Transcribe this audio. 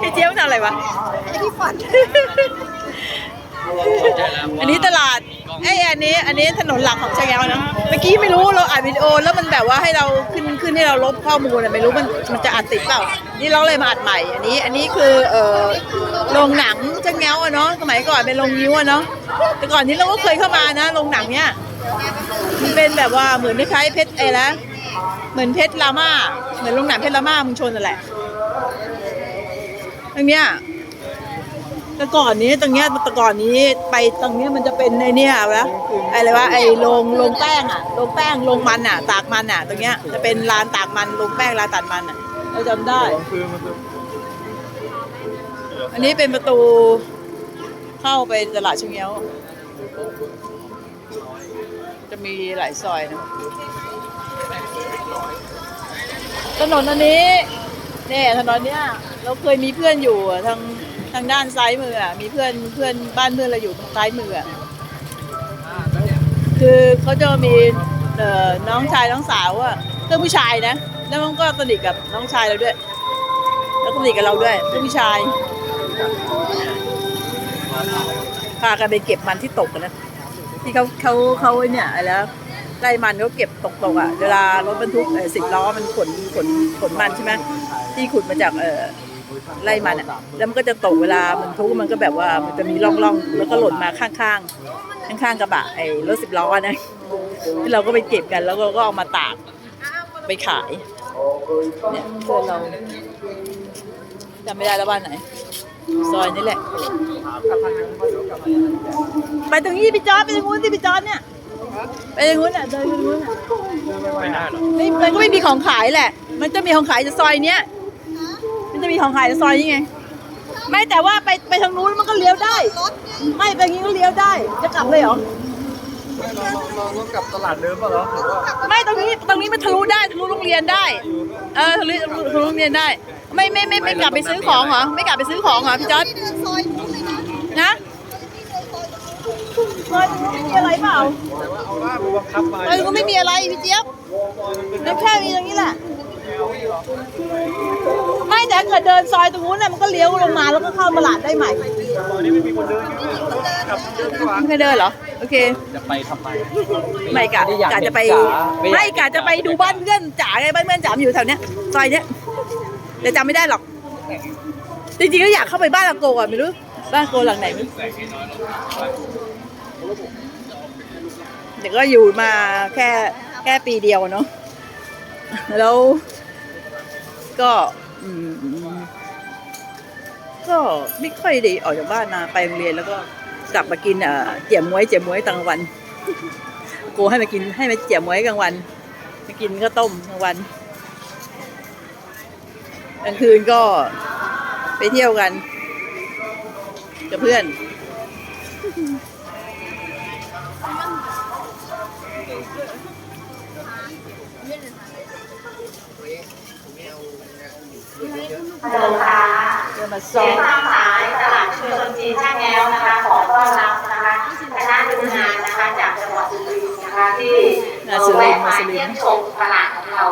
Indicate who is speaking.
Speaker 1: ไอ้เจี๊ยบทำอะไรวะ
Speaker 2: ที่ฝัน
Speaker 1: อันนี้ตลาดไอ้ยอันนี้ อันนี้ถนนหลักของชายแก้วนะเมื่อกี้ไม่รู้เราอัดวิดีโอแล้วมันแบบว่าให้เราขึ้นขึ้นให้เราลบข้อมูลอะไม่รู้มันมันจะอัดติดเปล่า นี่เราเลยมาอัดใหม่ อันนี้ อันนี้คือเอ่อโรงหนังชายแก้วอะเนาะสมัยก่อนเป็นโรงนิ้วอะเนาะแต่ก่อนนี้เราก็เคยเข้ามานะโรงหนังเนี้ยมันเป็นแบบว่าเหมือนคล้ายๆเพชรไอ้ละเหมือนเพชรลาม่าเหมือนโรงหนังเพชรลาม่ามึงชนนั่นแหละต รงเนี้ยแต่ก่อนนี้ตรงเนี้ยแต่ก่อนนี้ไปตรงเนี้ยมันจะเป็นในเนี่ยนะอะไรวะไอ้โรงโรงแป้งอะโรงแป้งโรงมันอะ ตากมันอะ ตรงเนี้ยจะเป็นร้านตากมันโรงแป้งร้านตากมันอะเราจำได้ อันนี้เป็นประตูเข้าไปตลาดชงเย้าจะมีหลายซอยนะถนนอันนี้ เนี่ยถนนเนี้ยเราเคยมีเพื่อนอยู่ทางทางด้านซ้ายมืออะมีเพื่อนเพื่อนบ้านเพื่อนเราอยู่ทางซ้ายมืออะคือเขาจะมีเอ่อน้องชายน้องสาวอะเพื่อนผู้ชายนะแล้วมันก็สนิทกับน้องชายเราด้วย แล้วก็สนิทกับเราด้วยเพื่อนผู้ชายพากันไปเก็บมันที่ตกกันนะที่เขาเขาเขาเนี่ยอะไรแล้วไล่มันเขาเก็บตกตกๆอะเวลารถบรรทุกสิบล้อมันขนขนขนมันใช่ไหม ที่ขุดมาจากเออไล่มันอะแล้วมันก็จะตกเวลามันทุกมันก็แบบว่ามันจะมีร่องร่องๆแล้วก็หล่นมาข้างข้างข้างข้างๆกระบะไอ้รถสิบล้อนะที่เราก็ไปเก็บกันแล้วเราก็เอามาตากไปขายเนี่ยเพื่อนเราจำไม่ได้แล้วบ้านไหน ซอยนี้แหละไปตรงนี้พี่จอร์ดไปตรงนู้นที่พี่จอร์ดเนี่ยไปตรงนู้นอะเดินไปตรงนู้นอะ
Speaker 3: ไม่ได้หรอก
Speaker 1: ไม่มันก็ไม่มีของขายแหละ มันจะมีของขายจะซอยเนี้ย มันจะมีของขายจะซอยนี้ไง ไม่แต่ว่าไปไปทางนู้นมันก็เลี้ยวได้ ไม่ไปอย่างนี้ก็เลี้ยวได้ จะกลับเลยเหรอ
Speaker 3: เราเราต้องกลับตลาดเดิมป่ะเหรอหรือว่า
Speaker 1: ไม่ตรงนี้ตรงนี้มันทะลุได้ทะลุโรงเรียนได้ เออทะลุทะลุโรงเรียนได้ ไม่ไม่ไม่ไม่กลับไปซื้อของเหรอ ไม่กลับไปซื้อของเหรอพี่จอร์ด
Speaker 2: เดินซอยนู้นเลยนะ
Speaker 1: นะ
Speaker 2: เดินซอยนู้น
Speaker 1: ซอยนู้นมีอะไรเปล่า
Speaker 3: แต่ว่าเอาล่ามาบังคับมา
Speaker 1: ซอยนู้นก็ไม่มีอะไรพี่เจี๊ยบมันแค่มีตรงนี้แหละ ไม่แต่ถ้าเกิดเดินซอยตรงนู้นน่ะมันก็เลี้ยวลงมาแล้วก็เข้าตลาดได้ใหม่
Speaker 3: ตอนนี้ไม่มีคนเดินอยู่กลับเดินดีกว่า
Speaker 1: ไม่เคยเดินเหรอ โอเค
Speaker 3: จะไปทำไม
Speaker 1: ไม่กะ
Speaker 3: ด้อย
Speaker 1: กะจะไป
Speaker 3: เห็นจ๋า
Speaker 1: ไม่
Speaker 3: อย
Speaker 1: กะจะไปดูบ้านเพื่อนจ๋าไงบ้านเพื่อนจ๋ามันอยู่แถวเนี้ยซอยเนี้ยแต่จำไม่ได้หรอก จริงๆก็อยากเข้าไปบ้านอาโกก่อนไม่รู้บ้านอาโกหลังไหนไม่รู้เด็กก็อยู่มาแค่แค่ปีเดียวเนาะแล้ว ก็ก็ไม่ค่อยได้ออกจากบ้านมาไปโรงเรียนแล้วก็กลับมากินเออเจี๋ยมม้วยเจี๋ยมม้วยกลางวันโกให้มากินให้มาเจี๋ยมม้วยกลางวันมากินข้าวต้มกลางวันกลางคืนก็ไปเที่ยวกันกับเพื่อน
Speaker 4: ฮัลโหลค่ะ
Speaker 1: เพื่อนมา
Speaker 4: เสี
Speaker 1: ซ้อย
Speaker 4: งตามสายตลาดชุมชนจีนช่าแง้วนะคะขอต้อนรับนะคะคณะดูงานนะคะจากจังหวัดสุรินทร์นะคะที่
Speaker 1: งานสุรินทร์
Speaker 4: แวะมาเยี่ยมชมตลาดของเรา